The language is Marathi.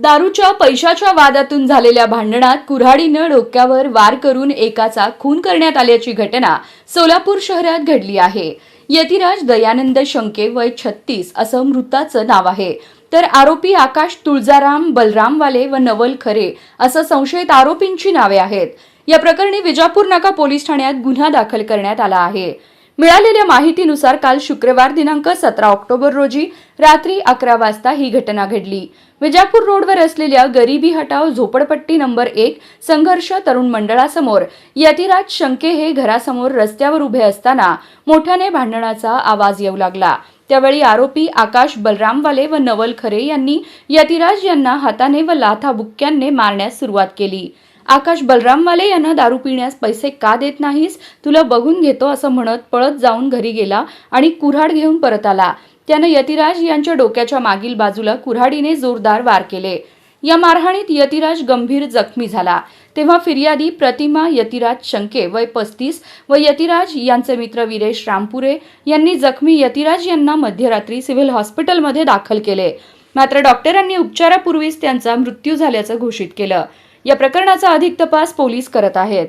दारूच्या पैशाच्या वादातून झालेल्या भांडणात कुऱ्हाडीनं डोक्यावर वार करून एकाचा खून करण्यात आल्याची घटना सोलापूर शहरात घडली आहे. यतिराज दयानंद शंके वय छत्तीस असं मृताचं नाव आहे. तर आरोपी आकाश तुळजाराम बलरामवाले व नवल खरे असं संशयित आरोपींची नावे आहेत. या प्रकरणी विजापूर नाका पोलीस ठाण्यात गुन्हा दाखल करण्यात आला आहे. मिळालेल्या माहितीनुसार काल शुक्रवार दिनांक सतरा ऑक्टोबर रोजी रात्री अकरा वाजता ही घटना घडली. विजापूर रोडवर असलेल्या गरिबी हटाव झोपडपट्टी नंबर एक संघर्ष तरुण मंडळासमोर यतिराज शंके हे घरासमोर रस्त्यावर उभे असताना मोठ्याने भांडणाचा आवाज येऊ लागला. त्यावेळी आरोपी आकाश बलरामवाले व नवल खरे यांनी यतिराज यांना हाताने व लाथाबुक्क्यांने मारण्यास सुरुवात केली. आकाश बलरामवाले यांना दारू पिण्यास पैसे का देत नाहीस? तुला बघून घेतो असं म्हणत पळत जाऊन घरी गेला आणि कुऱ्हाड घेऊन परत आला. त्यानं यतिराज यांच्या डोक्याच्या मागील बाजूला कुऱ्हाडीने जोरदार वार केले. या मारहाणीत यतिराज गंभीर जखमी झाला. तेव्हा फिर्यादी प्रतिमा यतिराज शंके वय पस्तीस व यतिराज यांचे मित्र विरेश रामपुरे यांनी जखमी यतिराज यांना मध्यरात्री सिव्हिल हॉस्पिटलमध्ये दाखल केले. मात्र डॉक्टरांनी उपचारापूर्वीच त्यांचा मृत्यू झाल्याचं घोषित केलं. या प्रकरणाचा अधिक तपास पोलीस करत आहेत.